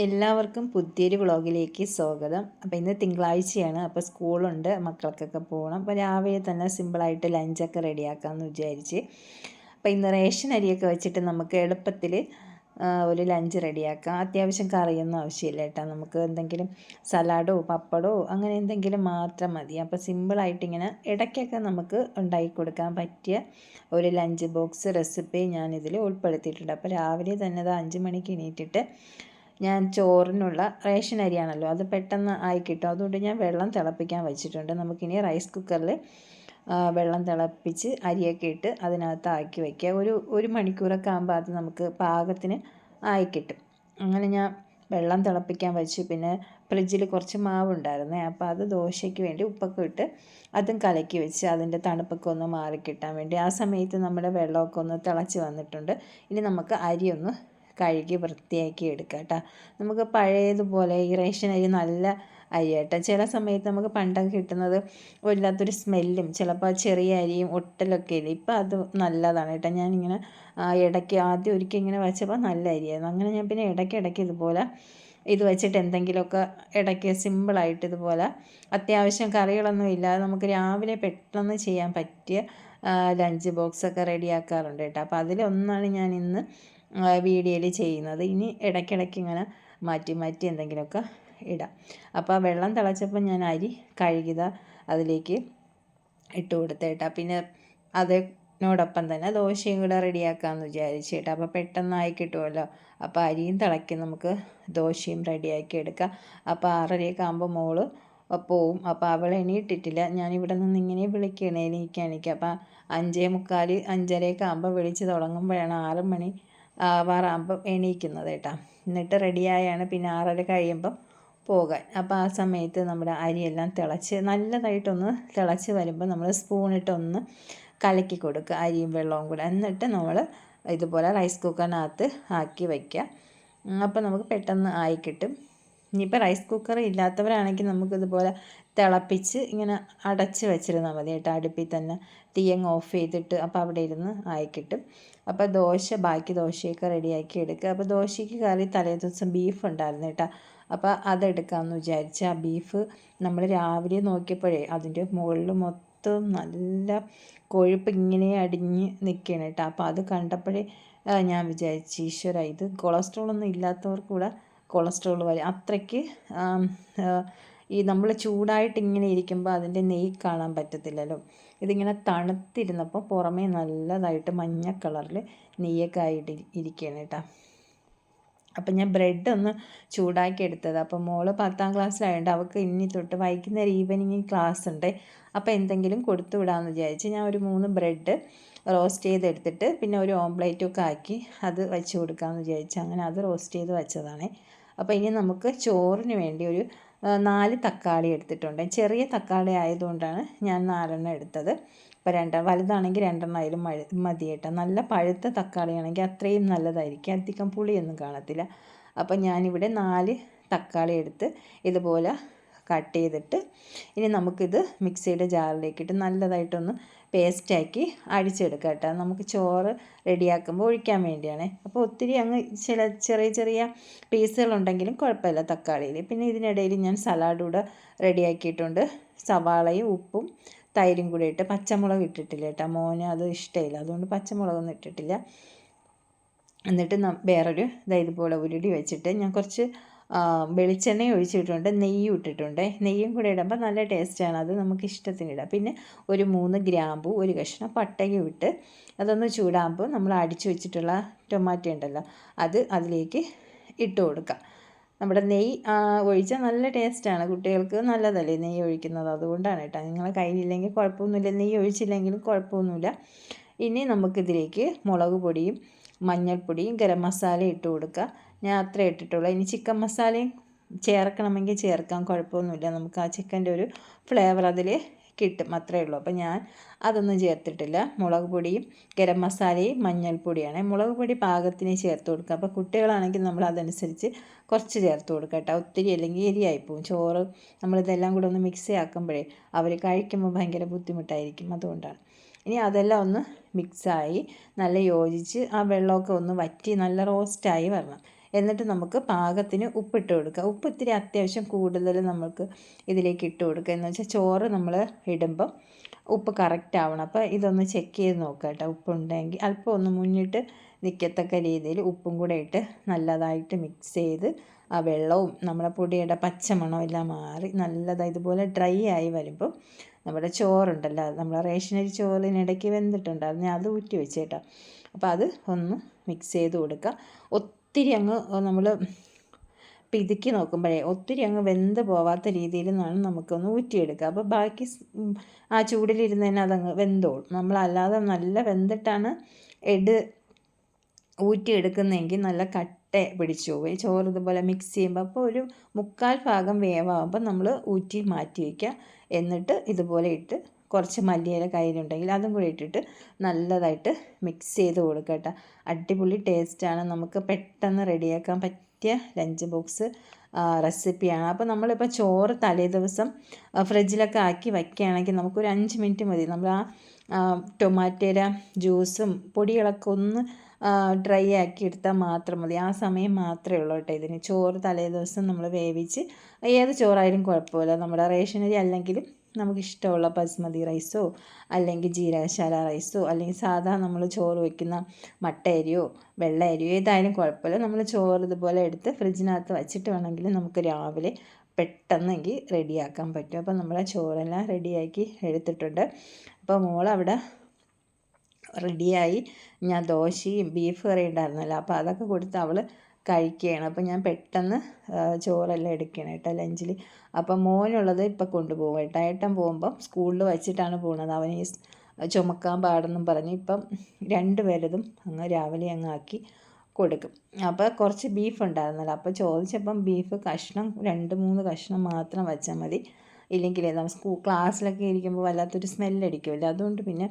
എല്ലാവർക്കും പുതിയൊരു വ്ളോഗിലേക്ക് സ്വാഗതം. അപ്പോൾ ഇന്ന് തിങ്കളാഴ്ചയാണ്. അപ്പോൾ സ്കൂളുണ്ട് മക്കൾക്കൊക്കെ പോകണം അപ്പോൾ രാവിലെ തന്നെ സിമ്പിളായിട്ട് ലഞ്ചൊക്കെ റെഡിയാക്കാമെന്ന് വിചാരിച്ച്. അപ്പോൾ ഇന്ന് റേഷൻ അരിയൊക്കെ വെച്ചിട്ട് നമുക്ക് എളുപ്പത്തിൽ ഒരു ലഞ്ച് റെഡിയാക്കാം. അത്യാവശ്യം കറിയൊന്നും ആവശ്യമില്ല കേട്ടോ. നമുക്ക് എന്തെങ്കിലും സലാഡോ പപ്പടോ അങ്ങനെ എന്തെങ്കിലും മാത്രം മതി. അപ്പോൾ സിമ്പിളായിട്ട് ഇങ്ങനെ ഇടയ്ക്കൊക്കെ നമുക്ക് ഉണ്ടാക്കി കൊടുക്കാൻ പറ്റിയ ഒരു ലഞ്ച് ബോക്സ് റെസിപ്പി ഞാനിതിൽ ഉൾപ്പെടുത്തിയിട്ടുണ്ട്. അപ്പോൾ രാവിലെ തന്നെ അത് അഞ്ച് മണിക്ക് എണീറ്റിട്ട് ഞാൻ ചോറിനുള്ള റേഷൻ അരിയാണല്ലോ അത് പെട്ടെന്ന് ആയി കിട്ടും. അതുകൊണ്ട് ഞാൻ വെള്ളം തിളപ്പിക്കാൻ വെച്ചിട്ടുണ്ട്. നമുക്കിനി റൈസ് കുക്കറിൽ വെള്ളം തിളപ്പിച്ച് അരിയൊക്കെ ഇട്ട് അതിനകത്ത് ആക്കി വയ്ക്കുക ഒരു ഒരു മണിക്കൂറൊക്കെ ആകുമ്പോൾ അത് നമുക്ക് പാകത്തിന് ആയി കിട്ടും. അങ്ങനെ ഞാൻ വെള്ളം തിളപ്പിക്കാൻ വെച്ചു. പിന്നെ ഫ്രിഡ്ജിൽ കുറച്ച് മാവുണ്ടായിരുന്നേ അപ്പോൾ അത് ദോശയ്ക്ക് വേണ്ടി ഉപ്പൊക്കെ ഇട്ട് അതും കലക്കി വെച്ച് അതിന്റെ തണുപ്പൊക്കെ ഒന്ന് മാറിക്കിട്ടാൻ വേണ്ടി. ആ സമയത്ത് നമ്മുടെ വെള്ളമൊക്കെ ഒന്ന് തിളച്ച് വന്നിട്ടുണ്ട്. ഇനി നമുക്ക് അരി ഒന്ന് കഴുകി വൃത്തിയാക്കി എടുക്കുക കേട്ടോ. നമുക്ക് പഴയതുപോലെ ഈ റേഷൻ അരി നല്ല അരി കേട്ടോ. ചില സമയത്ത് നമുക്ക് പണ്ടൊക്കെ കിട്ടുന്നത് വല്ലാത്തൊരു സ്മെല്ലും ചിലപ്പോൾ ചെറിയ അരിയും ഒട്ടലൊക്കെ ഇല്ല? ഇപ്പം അത് നല്ലതാണ് കേട്ടോ. ഞാനിങ്ങനെ ഇടയ്ക്ക് ആദ്യം ഒരിക്കൽ ഇങ്ങനെ വെച്ചപ്പോൾ നല്ല അരിയായിരുന്നു. അങ്ങനെ ഞാൻ പിന്നെ ഇടയ്ക്ക് ഇടയ്ക്ക് ഇതുപോലെ ഇത് വെച്ചിട്ട് എന്തെങ്കിലുമൊക്കെ ഇടയ്ക്ക് സിമ്പിളായിട്ട് ഇതുപോലെ അത്യാവശ്യം കറികളൊന്നും ഇല്ലാതെ നമുക്ക് രാവിലെ പെട്ടെന്ന് ചെയ്യാൻ പറ്റിയ ലഞ്ച് ബോക്സൊക്കെ റെഡിയാക്കാറുണ്ട് കേട്ടോ. അപ്പോൾ അതിലൊന്നാണ് ഞാൻ ഇന്ന് വീഡിയോയിൽ ചെയ്യുന്നത്. ഇനി ഇടയ്ക്കിടയ്ക്ക് ഇങ്ങനെ മാറ്റി മാറ്റി എന്തെങ്കിലുമൊക്കെ ഇടാം. അപ്പോൾ വെള്ളം തിളച്ചപ്പോൾ ഞാൻ അരി കഴുകിത അതിലേക്ക് ഇട്ട് കൊടുത്തേട്ടാ പിന്നെ അതിനോടൊപ്പം തന്നെ ദോശയും കൂടെ റെഡിയാക്കാമെന്ന് വിചാരിച്ചേട്ടാ അപ്പോൾ പെട്ടെന്നായി കിട്ടുമല്ലോ. അപ്പോൾ അരിയും തിളയ്ക്കും. നമുക്ക് ദോശയും റെഡിയാക്കി എടുക്കാം. അപ്പോൾ ആറരയൊക്കെ ആകുമ്പോൾ മോൾ പോവും. അപ്പോൾ അവൾ എണീറ്റിട്ടില്ല ഞാനിവിടെ നിന്ന് ഇങ്ങനെ വിളിക്കണേ എനിക്ക് എനിക്ക്. അപ്പോൾ അഞ്ചേ മുക്കാൽ അഞ്ചരയൊക്കെ ആകുമ്പോൾ വിളിച്ച് തുടങ്ങുമ്പോഴാണ് ആറ് മണി ആവാറാകുമ്പോൾ എണീക്കുന്നത് കേട്ടോ. എന്നിട്ട് റെഡിയായാണ് പിന്നെ ആറര കഴിയുമ്പം പോകാൻ. അപ്പോൾ ആ സമയത്ത് നമ്മുടെ അരിയെല്ലാം തിളച്ച് നല്ലതായിട്ടൊന്ന് തിളച്ച് വരുമ്പോൾ നമ്മൾ സ്പൂണിട്ടൊന്ന് കലക്കി കൊടുക്കുക അരിയും വെള്ളവും കൂടെ. എന്നിട്ട് നമ്മൾ ഇതുപോലെ റൈസ് കുക്കറിനകത്ത് ആക്കി വയ്ക്കുക അപ്പോൾ നമുക്ക് പെട്ടെന്ന് ആയി കിട്ടും ഇനിയിപ്പോൾ റൈസ് കുക്കർ ഇല്ലാത്തവരാണെങ്കിൽ നമുക്കിതുപോലെ തിളപ്പിച്ച് ഇങ്ങനെ അടച്ച് വെച്ചിരുന്നാൽ മതി കേട്ടോ. അടുപ്പിൽ തന്നെ തീയങ്ങ് ഓഫ് ചെയ്തിട്ട് അപ്പോൾ അവിടെ ഇരുന്ന് ആയി കിട്ടും അപ്പോൾ ദോശ ബാക്കി ദോശയൊക്കെ റെഡിയാക്കി എടുക്കുക. അപ്പോൾ ദോശയ്ക്ക് കറി തലേ ദിവസം ബീഫ് ഉണ്ടായിരുന്നു കേട്ടോ. അപ്പോൾ അതെടുക്കാമെന്ന് വിചാരിച്ച ആ ബീഫ് നമ്മൾ രാവിലെ നോക്കിയപ്പോഴേ അതിന്റെ മുകളിൽ മൊത്തം നല്ല കൊഴുപ്പ് ഇങ്ങനെ അടിഞ്ഞ് നിൽക്കുകയാണ് കേട്ടോ. അപ്പോൾ അത് കണ്ടപ്പോഴേ ഞാൻ വിചാരിച്ചു ഈശ്വര ഇത് കൊളസ്ട്രോൾ ഒന്നും ഇല്ലാത്തവർക്ക് കൂടെ കൊളസ്ട്രോൾ വരും. അത്രയ്ക്ക് ഈ നമ്മൾ ചൂടായിട്ട് ഇങ്ങനെ ഇരിക്കുമ്പോൾ അതിന്റെ നെയ്യ് കാണാൻ പറ്റത്തില്ലല്ലോ. ഇതിങ്ങനെ തണുത്തിരുന്നപ്പോൾ പുറമേ നല്ലതായിട്ട് മഞ്ഞ കളറിൽ നെയ്യൊക്കെ ആയിട്ട് ഇരിക്കുകയാണ് കേട്ടോ അപ്പം ഞാൻ ബ്രെഡ് ഒന്ന് ചൂടാക്കി എടുത്തത്. അപ്പം മോൾ പത്താം ക്ലാസ്സിലായതുകൊണ്ട് അവൾക്ക് ഇനി തൊട്ട് വൈകുന്നേരം ഈവനിങ് ക്ലാസ് ഉണ്ട്. അപ്പോൾ എന്തെങ്കിലും കൊടുത്തു വിടാമെന്ന് വിചാരിച്ച് ഞാൻ ഒരു മൂന്ന് ബ്രെഡ് റോസ്റ്റ് ചെയ്തെടുത്തിട്ട് പിന്നെ ഒരു ഓംപ്ലേറ്റൊക്കെ ആക്കി അത് വെച്ച് കൊടുക്കാമെന്ന് വിചാരിച്ചു അങ്ങനെ അത് റോസ്റ്റ് ചെയ്ത് വെച്ചതാണ്. അപ്പോൾ ഇനി നമുക്ക് ചോറിന് വേണ്ടി ഒരു നാല് തക്കാളി എടുത്തിട്ടുണ്ട്. ചെറിയ തക്കാളി ആയതുകൊണ്ടാണ് ഞാൻ നാലെണ്ണം എടുത്തത്. ഇപ്പോൾ രണ്ട് വലുതാണെങ്കിൽ രണ്ടെണ്ണം അതിലും മഴ മതി കേട്ടോ. നല്ല പഴുത്ത തക്കാളിയാണെങ്കിൽ അത്രയും നല്ലതായിരിക്കും. അധികം പുളിയൊന്നും കാണത്തില്ല. അപ്പോൾ ഞാനിവിടെ നാല് തക്കാളി എടുത്ത് ഇതുപോലെ കട്ട് ചെയ്തിട്ട് ഇനി നമുക്കിത് മിക്സിയുടെ ജാറിലേക്കിട്ട് നല്ലതായിട്ടൊന്ന് പേസ്റ്റാക്കി അടിച്ചെടുക്കുക കേട്ടോ. നമുക്ക് ചോറ് റെഡിയാക്കുമ്പോൾ ഒഴിക്കാൻ വേണ്ടിയാണ്. അപ്പോൾ ഒത്തിരി അങ്ങ് ചില ചെറിയ ചെറിയ പീസുകളുണ്ടെങ്കിലും കുഴപ്പമില്ല തക്കാളിയിൽ. പിന്നെ ഇതിനിടയിൽ ഞാൻ സലാഡ് കൂടെ റെഡിയാക്കിയിട്ടുണ്ട് സവാളയും ഉപ്പും തൈരും കൂടി ഇട്ട് പച്ചമുളക് ഇട്ടിട്ടില്ല കേട്ടോ. മോന് അത് ഇഷ്ടമില്ല. അതുകൊണ്ട് പച്ചമുളകൊന്നും ഇട്ടിട്ടില്ല. എന്നിട്ട് വേറൊരു ഇതുപോലെ ഉരുടി വെച്ചിട്ട് ഞാൻ കുറച്ച് വെളിച്ചെണ്ണ ഒഴിച്ചിട്ടുണ്ട് നെയ്യും ഇട്ടിട്ടുണ്ട്. നെയ്യും കൂടെ ഇടുമ്പോൾ നല്ല ടേസ്റ്റാണ്. അത് നമുക്ക് ഇഷ്ടത്തിന് ഇടാം. പിന്നെ ഒരു മൂന്ന് ഗ്രാമ്പു ഒരു കഷ്ണം പട്ടയും ഇട്ട് അതൊന്ന് ചൂടാകുമ്പോൾ നമ്മൾ അടിച്ചു വെച്ചിട്ടുള്ള ടൊമാറ്റോ ഉണ്ടല്ലോ അത് അതിലേക്ക് ഇട്ട് കൊടുക്കാം. നമ്മുടെ നെയ്യ് ഒഴിച്ചാൽ നല്ല ടേസ്റ്റാണ്. കുട്ടികൾക്ക് നല്ലതല്ലേ നെയ്യ് ഒഴിക്കുന്നത്? അതുകൊണ്ടാണ് കേട്ടോ. നിങ്ങളെ കയ്യിലില്ലെങ്കിൽ കുഴപ്പമൊന്നുമില്ല. നെയ്യ് ഒഴിച്ചില്ലെങ്കിലും കുഴപ്പമൊന്നുമില്ല. ഇനി നമുക്കിതിലേക്ക് മുളക് പൊടിയും മഞ്ഞൾപ്പൊടിയും ഗരം മസാല ഇട്ട് കൊടുക്കുക ഞാൻ അത്ര ഇട്ടിട്ടുള്ളൂ. ഇനി ചിക്കൻ മസാലയും ചേർക്കണമെങ്കിൽ ചേർക്കാം. കുഴപ്പമൊന്നുമില്ല. നമുക്ക് ആ ചിക്കന്റെ ഒരു ഫ്ലേവർ അതിൽ കിട്ടും. അത്രയേ ഉള്ളൂ. അപ്പോൾ ഞാൻ അതൊന്നും ചേർത്തിട്ടില്ല. മുളക് പൊടിയും ഗരം മസാലയും മഞ്ഞൾപ്പൊടിയാണ് മുളക് പൊടി പാകത്തിന് ചേർത്ത് കൊടുക്കുക. അപ്പോൾ കുട്ടികളാണെങ്കിൽ നമ്മൾ അതനുസരിച്ച് കുറച്ച് ചേർത്ത് കൊടുക്കുക കേട്ടോ. ഒത്തിരി അല്ലെങ്കിൽ എരിയായിപ്പോവും ചോറ് നമ്മളിതെല്ലാം കൂടെ ഒന്ന് മിക്സ് ആക്കുമ്പോഴേ അവർ കഴിക്കുമ്പോൾ ഭയങ്കര ബുദ്ധിമുട്ടായിരിക്കും. അതുകൊണ്ടാണ്. ഇനി അതെല്ലാം ഒന്ന് മിക്സായി നല്ല യോജിച്ച് ആ വെള്ളമൊക്കെ ഒന്ന് വറ്റി നല്ല റോസ്റ്റായി വരണം. എന്നിട്ട് നമുക്ക് പാകത്തിന് ഉപ്പിട്ട് കൊടുക്കുക. ഉപ്പ് ഇത്തിരി അത്യാവശ്യം കൂടുതൽ നമുക്ക് ഇതിലേക്ക് ഇട്ട് കൊടുക്കുക. എന്ന് വെച്ചാൽ ചോറ് നമ്മൾ ഇടുമ്പം ഉപ്പ് കറക്റ്റ് ആവണം. അപ്പോൾ ഇതൊന്ന് ചെക്ക് ചെയ്ത് നോക്കുക കേട്ടോ. ഉപ്പുണ്ടെങ്കിൽ അല്പം ഒന്ന് മുന്നിട്ട് നിൽക്കത്തക്ക രീതിയിൽ ഉപ്പും കൂടെ ഇട്ട് നല്ലതായിട്ട് മിക്സ് ചെയ്ത് ആ വെള്ളവും നമ്മുടെ പൊടിയുടെ പച്ചമണം എല്ലാം മാറി നല്ലതായി ഇതുപോലെ ഡ്രൈ ആയി വരുമ്പോൾ നമ്മുടെ ചോറുണ്ടല്ലോ. നമ്മുടെ റേഷനരി ചോറിനിടയ്ക്ക് വെന്തിട്ടുണ്ടായിരുന്നു. ഞാൻ അത് ഊറ്റി വെച്ചേട്ടാ അപ്പോൾ അത് ഒന്ന് മിക്സ് ചെയ്ത് കൊടുക്കുക. ഒത്തിരി അങ്ങ് നമ്മൾ പിതുക്കി നോക്കുമ്പോഴേ ഒത്തിരി അങ്ങ് വെന്ത് പോവാത്ത രീതിയിൽ നിന്നാണ് നമുക്കൊന്ന് ഊറ്റിയെടുക്കുക. അപ്പോൾ ബാക്കി ആ ചൂടിലിരുന്ന് തന്നെ അതങ്ങ് വെന്തോളും. നമ്മളല്ലാതെ നല്ല വെന്തിട്ടാണ് എട് ഊറ്റിയെടുക്കുന്നതെങ്കിൽ നല്ല കട്ട പിടിച്ചു ഈ ചോറ് ഇതുപോലെ മിക്സ് ചെയ്യുമ്പോൾ അപ്പോൾ ഒരു മുക്കാൽ ഭാഗം വേവാകുമ്പോൾ നമ്മൾ ഊറ്റി മാറ്റി വയ്ക്കുക. എന്നിട്ട് ഇതുപോലെ ഇട്ട് കുറച്ച് മല്ലിയില കയ്യിലുണ്ടെങ്കിൽ അതും കൂടി ഇട്ടിട്ട് നല്ലതായിട്ട് മിക്സ് ചെയ്ത് കൊടുക്കുക കേട്ടോ. അടിപൊളി ടേസ്റ്റാണ് നമുക്ക് പെട്ടെന്ന് റെഡിയാക്കാൻ പറ്റിയ ലഞ്ച് ബോക്സ് റെസിപ്പിയാണ് അപ്പോൾ നമ്മളിപ്പോൾ ചോറ് തലേ ദിവസം ഫ്രിഡ്ജിലൊക്കെ ആക്കി വയ്ക്കുകയാണെങ്കിൽ നമുക്കൊരു അഞ്ച് മിനിറ്റ് മതി. നമ്മൾ ആ ടൊമാറ്റോയുടെ ജ്യൂസും പൊടികളൊക്കെ ഒന്ന് ഡ്രൈ ആക്കി എടുത്താൽ മാത്രം മതി. ആ സമയം മാത്രമേ ഉള്ളൂ കേട്ടോ ഇതിന്. ചോറ് തലേ ദിവസം നമ്മൾ വേവിച്ച് ഏത് ചോറായാലും കുഴപ്പമില്ല. നമ്മുടെ റേഷനരി അല്ലെങ്കിലും നമുക്കിഷ്ടമുള്ള ബസ്മതി റൈസോ അല്ലെങ്കിൽ ജീരകശാല റൈസോ അല്ലെങ്കിൽ സാധാ നമ്മൾ ചോറ് വയ്ക്കുന്ന മട്ട അരിയോ വെള്ള അരിയോ ഏതായാലും കുഴപ്പമില്ല. നമ്മൾ ചോറ് ഇതുപോലെ എടുത്ത് ഫ്രിഡ്ജിനകത്ത് വെച്ചിട്ട് വേണമെങ്കിൽ നമുക്ക് രാവിലെ പെട്ടെന്നെങ്കിൽ റെഡിയാക്കാൻ പറ്റും. അപ്പോൾ നമ്മളെ ചോറെല്ലാം റെഡിയാക്കി എടുത്തിട്ടുണ്ട്. അപ്പോൾ മോളവിടെ റെഡിയായി. ഞാൻ ദോശയും ബീഫ് കറി ഉണ്ടായിരുന്നല്ലോ. അപ്പോൾ അതൊക്കെ കൊടുത്ത് അവൾ കഴിക്കുകയാണ്. അപ്പോൾ ഞാൻ പെട്ടെന്ന് ചോറെല്ലാം എടുക്കണം കേട്ടോ ലഞ്ചിൽ. അപ്പം മോനുള്ളത് ഇപ്പം കൊണ്ടുപോകും കേട്ടോ. ഏട്ടൻ പോകുമ്പം സ്കൂളിൽ വെച്ചിട്ടാണ് പോകുന്നത്. അവന് ചുമക്കാൻ പാടെന്നും പറഞ്ഞ് ഇപ്പം രണ്ട് പേരതും അങ്ങ് രാവിലെ അങ്ങ് ആക്കി കൊടുക്കും. അപ്പോൾ കുറച്ച് ബീഫ് ഉണ്ടായിരുന്നല്ലോ. അപ്പോൾ ചോദിച്ചപ്പം ബീഫ് കഷ്ണം രണ്ട് മൂന്ന് കഷ്ണം മാത്രം വെച്ചാൽ മതി. ഇല്ലെങ്കിൽ നമ്മൾ സ്കൂൾ ക്ലാസ്സിലൊക്കെ ഇരിക്കുമ്പോൾ വല്ലാത്തൊരു സ്മെല്ലടിക്കുമല്ലോ. അതുകൊണ്ട് പിന്നെ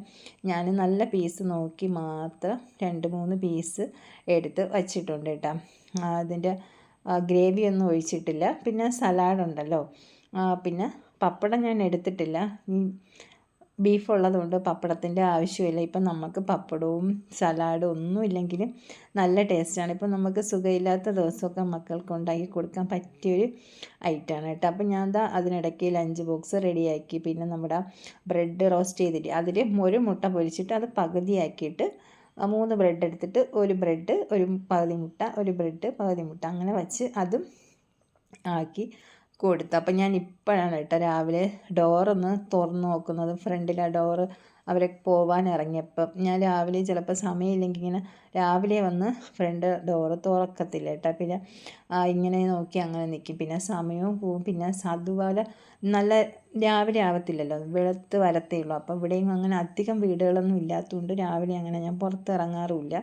ഞാൻ നല്ല പീസ് നോക്കി മാത്രം രണ്ട് മൂന്ന് പീസ് എടുത്ത് വച്ചിട്ടുണ്ട് കേട്ടോ. അതിന്റെ ഗ്രേവി ഒന്നും ഒഴിച്ചിട്ടില്ല. പിന്നെ സലാഡ് ഉണ്ടല്ലോ. പിന്നെ പപ്പടം ഞാൻ എടുത്തിട്ടില്ല. ബീഫ് ഉള്ളതുകൊണ്ട് പപ്പടത്തിന്റെ ആവശ്യമില്ല. ഇപ്പം നമുക്ക് പപ്പടവും സലാഡും ഒന്നും ഇല്ലെങ്കിലും നല്ല ടേസ്റ്റാണ്. ഇപ്പം നമുക്ക് സുഖമില്ലാത്ത ദിവസമൊക്കെ മക്കൾക്ക് ഉണ്ടാക്കി കൊടുക്കാൻ പറ്റിയൊരു ഐറ്റമാണ് കേട്ടോ. അപ്പം ഞാൻ എന്താ അതിനിടയ്ക്ക് ലഞ്ച് ബോക്സ് റെഡിയാക്കി. പിന്നെ നമ്മുടെ ബ്രെഡ് റോസ്റ്റ് ചെയ്തിട്ട് അതിൽ ഒരു മുട്ട പൊരിച്ചിട്ട് അത് പകുതിയാക്കിയിട്ട് മൂന്ന് ബ്രെഡ് എടുത്തിട്ട് ഒരു ബ്രെഡ് ഒരു പകുതി മുട്ട ഒരു ബ്രെഡ് പകുതി മുട്ട അങ്ങനെ വച്ച് അതും ആക്കി കൊടുത്തു. അപ്പം ഞാൻ ഇപ്പോഴാണ് കേട്ടോ രാവിലെ ഡോറൊന്ന് തുറന്ന് നോക്കുന്നത്. ഫ്രണ്ടിലെ ഡോറ് അവരെ പോവാൻ ഇറങ്ങിയപ്പം ഞാൻ രാവിലെ ചിലപ്പോൾ സമയമില്ലെങ്കിൽ ഇങ്ങനെ രാവിലെ വന്ന് ഫ്രണ്ട് ഡോർ തുറക്കത്തില്ല കേട്ടോ. പിന്നെ ഇങ്ങനെ നോക്കി അങ്ങനെ നിൽക്കും പിന്നെ സമയവും പോവും. പിന്നെ അതുപോലെ നല്ല രാവിലെ ആവത്തില്ലല്ലോ. വെളുത്ത് വരത്തേ ഉള്ളൂ. അപ്പം ഇവിടെയും അങ്ങനെ അധികം വീടുകളൊന്നും ഇല്ലാത്തതുകൊണ്ട് രാവിലെ അങ്ങനെ ഞാൻ പുറത്തിറങ്ങാറുമില്ല.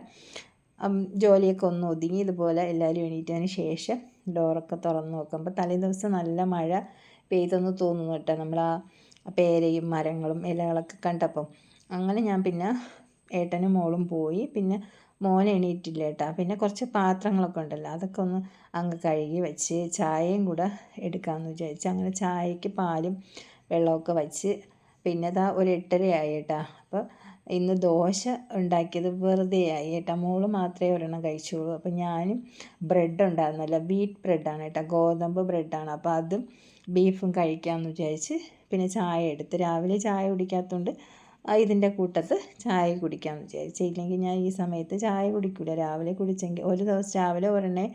ജോലിയൊക്കെ ഒന്ന് ഒതുങ്ങി ഇതുപോലെ എല്ലാവരും എണീറ്റതിന് ശേഷം ഡോറൊക്കെ തുറന്ന് നോക്കുമ്പോൾ തലേ ദിവസം നല്ല മഴ പെയ്തെന്ന് തോന്നുന്നു കേട്ടോ. നമ്മൾ ആ പേരയും മരങ്ങളും ഇലകളൊക്കെ കണ്ടപ്പം അങ്ങനെ ഞാൻ പിന്നെ ഏട്ടനും മോളും പോയി. പിന്നെ മോൻ എണീറ്റില്ല ഏട്ടാ. പിന്നെ കുറച്ച് പാത്രങ്ങളൊക്കെ ഉണ്ടല്ലോ അതൊക്കെ ഒന്ന് അങ്ങ് കഴുകി വെച്ച് ചായയും കൂടെ എടുക്കാമെന്ന് വിചാരിച്ചു. അങ്ങനെ ചായക്ക് പാലും വെള്ളമൊക്കെ വെച്ച് പിന്നെ ഇതാ ഒരു എട്ടരയായി ഏട്ടാ. അപ്പോൾ ഇന്ന് ദോശ ഉണ്ടാക്കിയത് വെറുതെ ആയി ഏട്ടാ. മോൾ മാത്രമേ ഒരെണ്ണം കഴിച്ചുള്ളൂ. അപ്പോൾ ഞാനും ബ്രെഡ് ഉണ്ടായിരുന്നല്ലോ വീറ്റ് ബ്രെഡാണ് ഏട്ടാ. ഗോതമ്പ് ബ്രെഡാണ്. അപ്പോൾ അതും ബീഫും കഴിക്കാമെന്ന് വിചാരിച്ച് പിന്നെ ചായ എടുത്ത് രാവിലെ ചായ കുടിക്കാത്തതുകൊണ്ട് ഇതിന്റെ കൂട്ടത്ത് ചായ കുടിക്കാമെന്ന് വിചാരിച്ചു. ഇല്ലെങ്കിൽ ഞാൻ ഈ സമയത്ത് ചായ കുടിക്കില്ല രാവിലെ കുടിച്ചെങ്കിൽ ഒരു ദിവസം രാവിലെ ഒരെണ്ണേ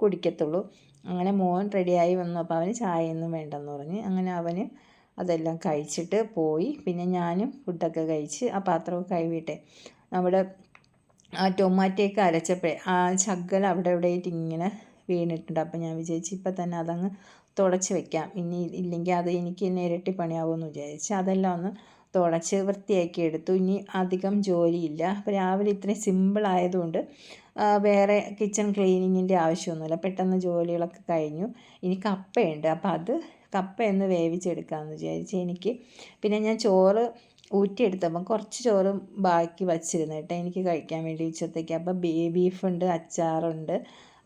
കുടിക്കത്തുള്ളൂ. അങ്ങനെ മോൻ റെഡിയായി വന്നു. അപ്പോൾ അവന് ചായയൊന്നും വേണ്ടെന്ന് പറഞ്ഞ് അങ്ങനെ അവന് അതെല്ലാം കഴിച്ചിട്ട് പോയി. പിന്നെ ഞാനും ഫുഡൊക്കെ കഴിച്ച് ആ പാത്രമൊക്കെ കഴുകിയിട്ടെ നമ്മുടെ ആ ടൊമാറ്റോയൊക്കെ അരച്ചപ്പോഴേ ആ ചക്കൽ അവിടെ എവിടെയായിട്ട് ഇങ്ങനെ വീണിട്ടുണ്ട്. അപ്പം ഞാൻ വിചാരിച്ചു ഇപ്പം തന്നെ അതങ്ങ് തുടച്ച് വെക്കാം. ഇനി ഇല്ലെങ്കിൽ അത് എനിക്ക് നേരിട്ട് പണിയാവുമെന്ന് വിചാരിച്ച്. അതെല്ലാം ഒന്ന് തുടച്ച് വൃത്തിയാക്കി എടുത്തു. ഇനി അധികം ജോലിയില്ല. അപ്പോൾ രാവിലെ ഇത്രയും സിമ്പിൾ ആയതുകൊണ്ട് വേറെ കിച്ചൺ ക്ലീനിങ്ങിന്റെ ആവശ്യമൊന്നുമില്ല. പെട്ടെന്ന് ജോലികളൊക്കെ കഴിഞ്ഞു. ഇനി കപ്പയുണ്ട്. അപ്പോൾ അത് കപ്പ ഒന്ന് വേവിച്ചെടുക്കാമെന്ന് വിചാരിച്ച്. എനിക്ക് പിന്നെ ഞാൻ ചോറ് ഊറ്റിയെടുത്തപ്പം കുറച്ച് ചോറും ബാക്കി വച്ചിരുന്നു കേട്ടോ. എനിക്ക് കഴിക്കാൻ വേണ്ടി ഉച്ചത്തേക്ക്. അപ്പം ബീഫുണ്ട് അച്ചാറുണ്ട്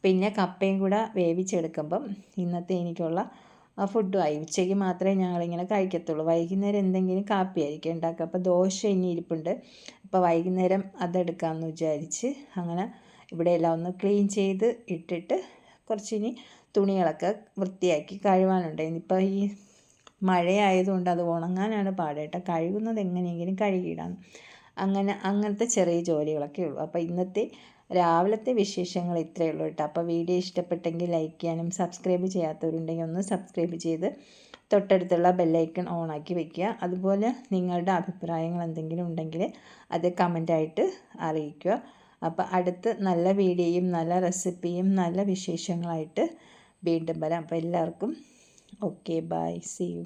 പിന്നെ കപ്പയും കൂടെ വേവിച്ചെടുക്കുമ്പം ഇന്നത്തെ എനിക്കുള്ള ഫുഡുമായി ഉച്ചയ്ക്ക് മാത്രമേ ഞങ്ങളിങ്ങനെ കഴിക്കത്തുള്ളൂ. വൈകുന്നേരം എന്തെങ്കിലും കാപ്പിയായിരിക്കും ഉണ്ടാക്കുക. അപ്പോൾ ദോശ ഇനി ഇരിപ്പുണ്ട്. അപ്പോൾ വൈകുന്നേരം അതെടുക്കാമെന്ന് വിചാരിച്ച് അങ്ങനെ ഇവിടെ എല്ലാം ഒന്ന് ക്ലീൻ ചെയ്ത് ഇട്ടിട്ട് കുറച്ചിനി തുണികളൊക്കെ വൃത്തിയാക്കി കഴുകാനുണ്ട് ഇനിയിപ്പോൾ ഈ മഴയായതുകൊണ്ട് അത് ഉണങ്ങാനാണ് പാടേട്ടോ കഴുകുന്നത് എങ്ങനെയെങ്കിലും കഴുകിയിടാം. അങ്ങനെ അങ്ങനത്തെ ചെറിയ ജോലികളൊക്കെ ഉള്ളൂ. അപ്പോൾ ഇന്നത്തെ രാവിലത്തെ വിശേഷങ്ങൾ ഇത്രയേ ഉള്ളൂ കേട്ടോ. അപ്പോൾ വീഡിയോ ഇഷ്ടപ്പെട്ടെങ്കിൽ ലൈക്ക് ചെയ്യാനും സബ്സ്ക്രൈബ് ചെയ്യാത്തവരുണ്ടെങ്കിൽ ഒന്ന് സബ്സ്ക്രൈബ് ചെയ്ത് തൊട്ടടുത്തുള്ള ബെല്ലൈക്കൺ ആക്കി വെക്കുക. അതുപോലെ നിങ്ങളുടെ അഭിപ്രായങ്ങൾ എന്തെങ്കിലും ഉണ്ടെങ്കിൽ അത് കമന്റായിട്ട് അറിയിക്കുക. അപ്പോൾ അടുത്ത് നല്ല വീഡിയോയും നല്ല റെസിപ്പിയും നല്ല വിശേഷങ്ങളായിട്ട് വീണ്ടും വരാം. അപ്പോൾ എല്ലാവർക്കും ഓക്കെ ബൈ സി യു